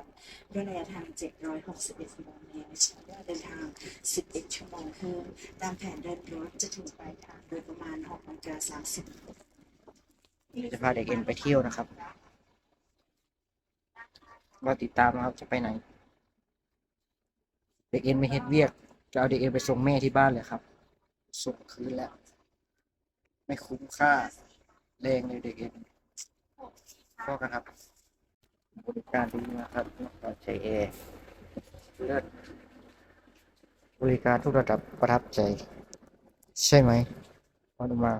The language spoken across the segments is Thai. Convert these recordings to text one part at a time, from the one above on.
รด้วยระยะทาง 761กิโลเมตรใช้เวลาเดินทาง 11 ชั่วโมงครึ่งตามแผนเดินรถจะถึงปลายทางโดยประมาณ6นาฬิกา30จะพาเด็กเอ็นไปเที่ยวนะครับรอติดตามนะครับจะไปไหน เด็กเอ็นไม่เฮ็ดเวียกจะเอาเด็กเอ็นไปส่งแม่ที่บ้านเลยครับ ส่งคืนแล้ว ไม่คุ้มค่าแรงเลยเด็กเอ็นก็กันครับ บริการดีนะครับใจแอร์เลิศบริการทุกระดับประทับใจ ใช่ไหมมาดูมา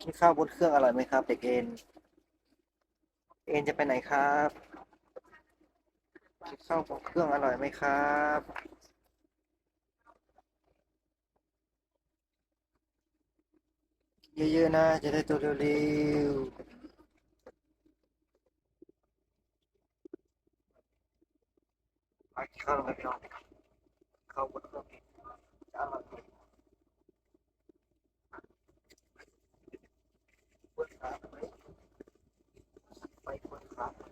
กินข้าวบนเครื่องอร่อยไหมครับ เด็กเอ็น เอ็นจะไปไหนครับกินข้าวบนเครื่องอร่อยไหมครับเยอะๆนะ จะได้ตัวเร็วๆมา กินข้าวกันพี่น้องข้าวบนเครื่องจะอร่อยไหมบนขาไหมไปบนขาไหม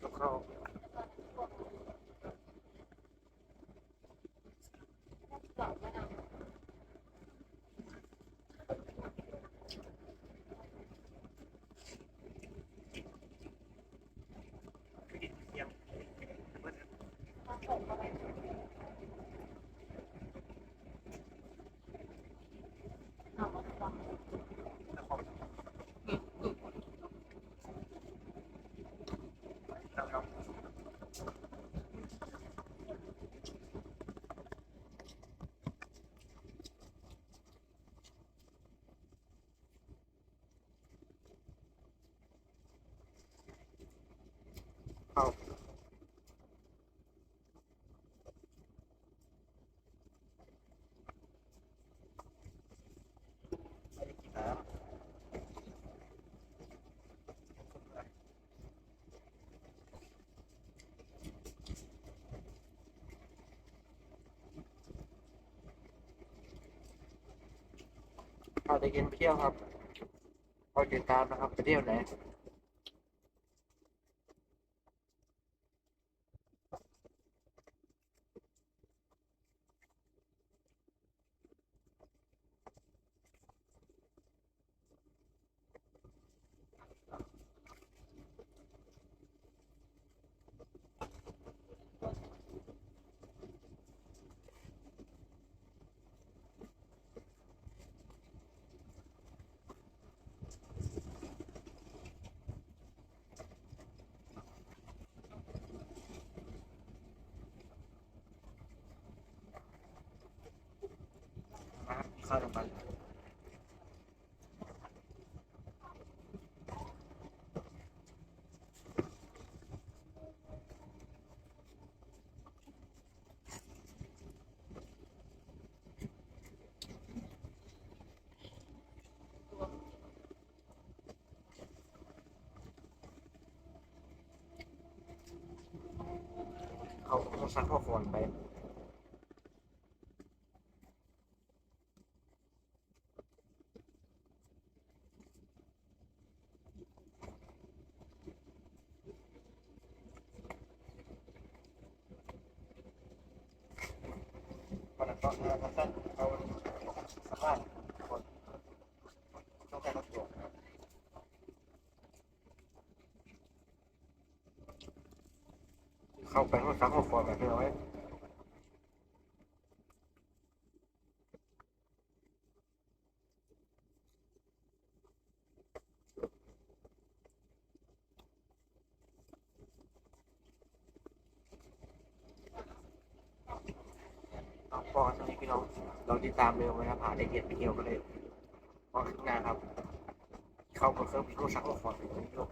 กับข้าวข้าว ไม่ได้กินน้ำพาเด็กเย็นไปเที่ยวครับคอยติดตามนะครับ ไปเที่ยวไหน ต้องซักข้าวก่อนไปวันนั้นก็เราก็สั้นเอาสามารถคนต้องการรถตัวนะครับ เข้าไปห้องซักห้องฟอร์แบบนี้เอาไว้เอาพอสนี้พี่น้องเราติดตามเร็วไหมครับหาได้เกียรติไปเที่ยวก็เลยพอขึ้นงานครับ เข้ากับเครื่องบินรถซักห้องฟอร์แบบนี้พี่น้อง